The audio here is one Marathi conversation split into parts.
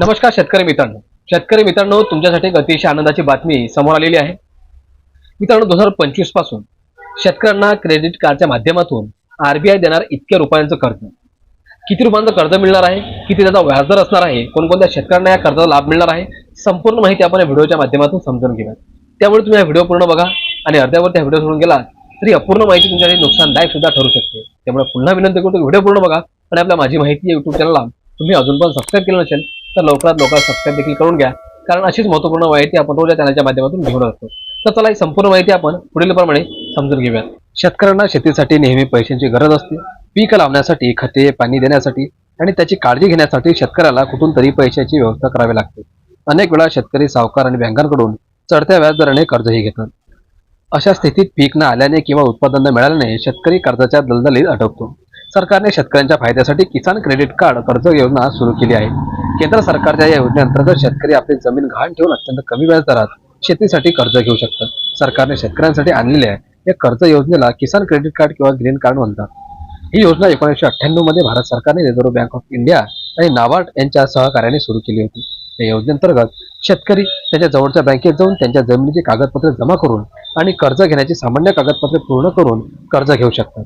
नमस्कार शेतकरी मित्रांनो. शेतकरी मित्रांनो तुमच्यासाठी अतिशय आनंदाची बातमी समोर आलेली आहे. मित्रांनो दोन हजार पंचवीसपासून शेतकऱ्यांना क्रेडिट कार्डच्या माध्यमातून आरबीआय देणार इतक्या रुपयांचं कर्ज. किती रुपयांचं कर्ज मिळणार आहे? किती त्याचा व्याजदर असणार आहे? कोणकोणत्या शेतकऱ्यांना या कर्जाचा लाभ मिळणार आहे? संपूर्ण माहिती आपण या व्हिडिओच्या माध्यमातून समजून घेऊया त्यामुळे तुम्ही हा व्हिडिओ पूर्ण बघा आणि अर्ध्यावर त्या व्हिडिओ सोडून गेला तरी अपूर्ण माहिती तुमच्यासाठी नुकसानदायक सुद्धा ठरू शकते. त्यामुळे पुन्हा विनंती करतो व्हिडिओ पूर्ण बघा आणि आपल्या माझी माहिती या युट्यूब चॅनलला तुम्ही अजून पण सबस्क्राईब केलं नसेल तर लवकरात लवकर सबस्क्राईब देखील करून घ्या. कारण अशीच महत्त्वपूर्ण माहिती आपण रोज या चॅनलच्या माध्यमातून घेऊन असतो. तर चला ही संपूर्ण माहिती आपण पुढील प्रमाणे समजून घेऊया शेतकऱ्यांना शेतीसाठी नेहमी पैशांची गरज असते. पीक लावण्यासाठी खते पाणी देण्यासाठी आणि त्याची काळजी घेण्यासाठी शेतकऱ्याला कुठून तरी पैशाची व्यवस्था करावी लागते. अनेक वेळा शेतकरी सावकार आणि बँकांकडून चढत्या व्याजदराने कर्जही घेतात. अशा स्थितीत पीक न आल्याने किंवा उत्पादन न मिळाल्याने शेतकरी कर्जाच्या दलदलीत अडकतो. सरकारने शेतकऱ्यांच्या फायद्यासाठी किसान क्रेडिट कार्ड कर्ज योजना सुरू केली आहे. केंद्र सरकारच्या या योजनेअंतर्गत शेतकरी आपली जमीन गहाण ठेवून अत्यंत कमी व्याजदरात शेतीसाठी कर्ज घेऊ शकतात. सरकारने शेतकऱ्यांसाठी आणलेल्या या कर्ज योजनेला किसान क्रेडिट कार्ड किंवा ग्रीन कार्ड म्हणतात. ही योजना एकोणीसशे अठ्ठ्याण्णवमध्ये भारत सरकारने रिझर्व्ह बँक ऑफ इंडिया आणि नाबार्ड यांच्या सहकार्याने सुरू केली होती. या योजनेअंतर्गत शेतकरी त्यांच्या जवळच्या बँकेत जाऊन त्यांच्या जमिनीची कागदपत्रे जमा करून आणि कर्ज घेण्याची सामान्य कागदपत्रे पूर्ण करून कर्ज घेऊ शकतात.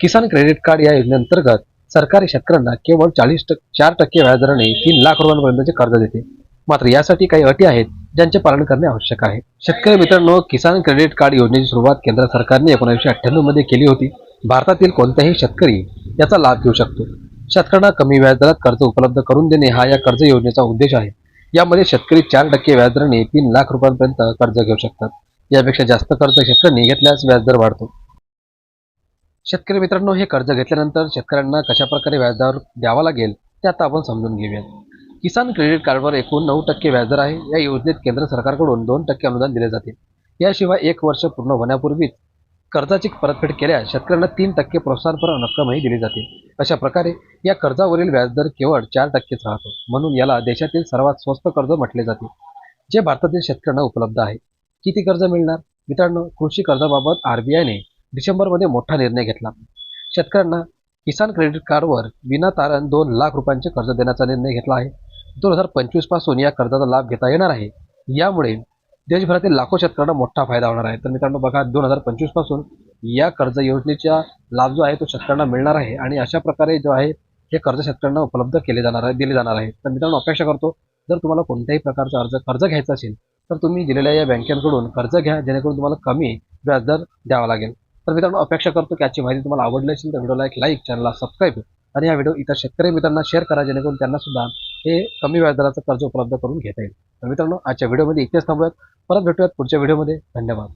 किसान क्रेडिट कार्ड या योजनेअंतर्गत सरकारी शेतकऱ्यांना केवळ चाळीस टक्के चार टक्के व्याजदराने तीन लाख रुपयांपर्यंतचे कर्ज देते. मात्र यासाठी काही अटी आहेत ज्यांचे पालन करणे आवश्यक आहे. शेतकरी मित्रांनो किसान क्रेडिट कार्ड योजनेची सुरुवात केंद्र सरकारने एकोणीसशे अठ्ठ्याण्णवमध्ये केली होती. भारतातील कोणताही शेतकरी याचा लाभ घेऊ शकतो. शेतकऱ्यांना कमी व्याजदरात कर्ज उपलब्ध करून देणे हा या कर्ज योजनेचा उद्देश आहे. यामध्ये शेतकरी चार टक्के व्याजदराने तीन लाख रुपयांपर्यंत कर्ज घेऊ शकतात. यापेक्षा जास्त कर्ज शेतकऱ्यांनी घेतल्यास व्याजदर वाढतो. शेतकरी मित्रांनो हे कर्ज घेतल्यानंतर शेतकऱ्यांना कशा प्रकारे व्याजदर द्यावा लागेल ते आता आपण समजून घेऊयात. किसान क्रेडिट कार्डवर एकूण नऊ टक्के व्याजदर आहे. या योजनेत केंद्र सरकारकडून दोन टक्के अनुदान दिले जाते. याशिवाय एक वर्ष पूर्ण होण्यापूर्वीच कर्जाची परतफेड केल्यास शेतकऱ्यांना तीन टक्के प्रोत्साहनपर रक्कमही दिली जाते. अशा प्रकारे या कर्जावरील व्याजदर केवळ चार टक्केच राहतो. म्हणून याला देशातील सर्वात स्वस्त कर्ज म्हटले जाते जे भारतातील शेतकऱ्यांना उपलब्ध आहे. किती कर्ज मिळणार? मित्रांनो कृषी कर्जाबाबत आरबीआयने डिसेंबरमध्ये मोठा निर्णय घेतला. शेतकऱ्यांना किसान क्रेडिट कार्डवर विनातारण दोन लाख रुपयांचे कर्ज देण्याचा निर्णय घेतला आहे. दोन हजार पंचवीसपासून या कर्जाचा लाभ घेता येणार आहे. यामुळे देशभरातील लाखो शेतकऱ्यांना मोठा फायदा होणार आहे. तर मित्रांनो बघा दोन हजार पंचवीसपासून या कर्ज योजनेचा लाभ जो आहे तो शेतकऱ्यांना मिळणार आहे आणि अशा प्रकारे जो आहे हे कर्ज शेतकऱ्यांना उपलब्ध केले जाणार आहे दिले जाणार आहे. तर मित्रांनो अपेक्षा करतो जर तुम्हाला कोणत्याही प्रकारचा अर्ज कर्ज घ्यायचा असेल तर तुम्ही दिलेल्या या बँकेकडून कर्ज घ्या जेणेकरून तुम्हाला कमी व्याजदर द्यावा लागेल. तर मित्रांनो अपेक्षा करतो की आजची माहिती तुम्हाला आवडली असेल तर व्हिडिओला एक लाईक चॅनलला सबस्क्राईब आणि हा व्हिडिओ इतर शेतकरी मित्रांना शेअर करा जेणेकरून त्यांना सुद्धा हे कमी व्याजदराचं कर्ज उपलब्ध करून घेता येईल. तर मित्रांनो आजच्या व्हिडिओमध्ये इथेच थांबूयात. परत भेटूयात पुढच्या व्हिडिओमध्ये धन्यवाद.